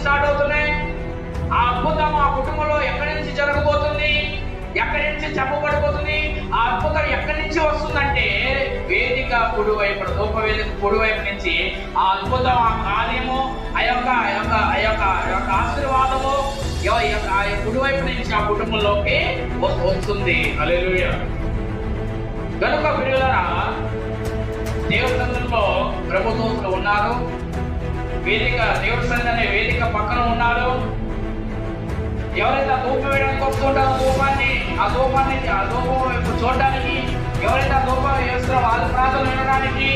Start అవుతున్నాయి. ఆ అద్భుతం ఆ కుటుంబంలో ఎక్కడి నుంచి జరగబోతుంది? ఎక్కడి నుంచి చెప్పబడిపోతుంది? ఆ అద్భుతం ఎక్కడి నుంచి వస్తుందంటే వేదిక కుడి వైపు రూప వేదిక కుడి వైపు నుంచి ఆ అద్భుతం ఆ కార్యము ఆ యొక్క ఆ యొక్క ఆ యొక్క ఆ యొక్క ఆశీర్వాదము ఆ కుడి వైపు నుంచి ఆ కుటుంబంలోకి వస్తుంది. అలెలుయ కనుక ప్రియులరా దేవతంలో ప్రభుత్వంలో ఉన్నారు. వేదిక దేవుడి సన్నిధి అనే వేదిక పక్కన ఉన్నారు ఎవరైతే ఆ ధూపం వేయడానికి వస్తుంటారో ధూపాన్ని ఆ ధూపాన్ని ఆ ధూపం వైపు చూడడానికి ఎవరైతే ఆ ధూపం వేస్తున్నారో వాళ్ళ ప్రార్థన వినడానికి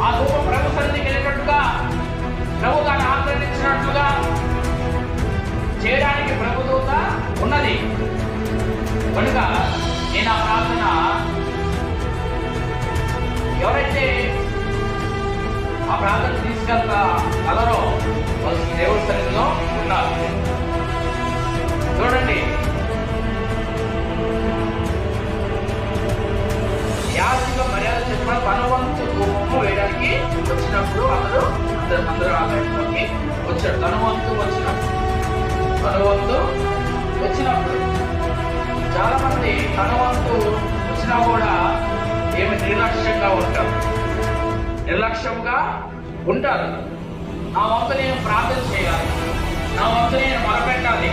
ఆ ధూపం ప్రభు సన్నిధికి వెళ్ళినట్టుగా ప్రభు దాన్ని ఆచరించినట్లుగా చేయడానికి ప్రభుత్వత ఉన్నది. కనుక ప్రాంతం తీసుకెళ్త కలరో వాళ్ళు దేవుడి సన్నిధిలో ఉన్నారు. చూడండి. యాసిగా మర్యాద చెప్పిన తనువంతు ఉప్పు వేయడానికి వచ్చినప్పుడు అందరూ అందరు అందరూ ఆలోచనలోకి వచ్చాడు. తనువంతు వచ్చినప్పుడు. తనువంతు వచ్చినప్పుడు. చాలా మంది తనువంతు నిర్లక్ష్యంగా ఉంటారు. నా వంతు నేను ప్రార్థన చేయాలి. నా వంతు నేను మొరపెట్టాలి.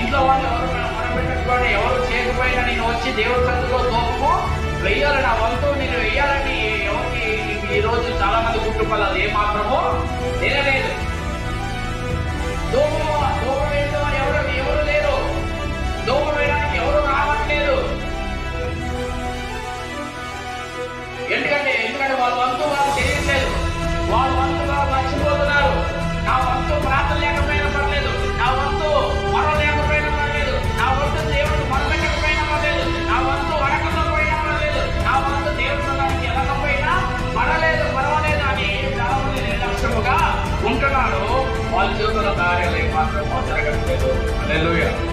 ఇంట్లో వాళ్ళు ఎవరు మొరపెట్టకపోయినా ఎవరు చేయకపోయినా నేను వచ్చి దేవుడి సందులో దోపము వెయ్యాలి. నా వంతు నేను వెయ్యాలని ఎవరికి ఈ రోజు చాలా మంది కుటుంబాలు అది ఏమాత్రమో తినలేదు దూపము దూపం వేద్దామని ఎవరు ఎవరు లేరు. దూపం వేయడానికి ఎవరు రావట్లేదు. ఎందుకంటే ఎందుకంటే వాళ్ళ వంతు వాళ్ళ జీవితంలో కార్యాలయం మాత్రం జరగట్లేదు హల్లెలూయా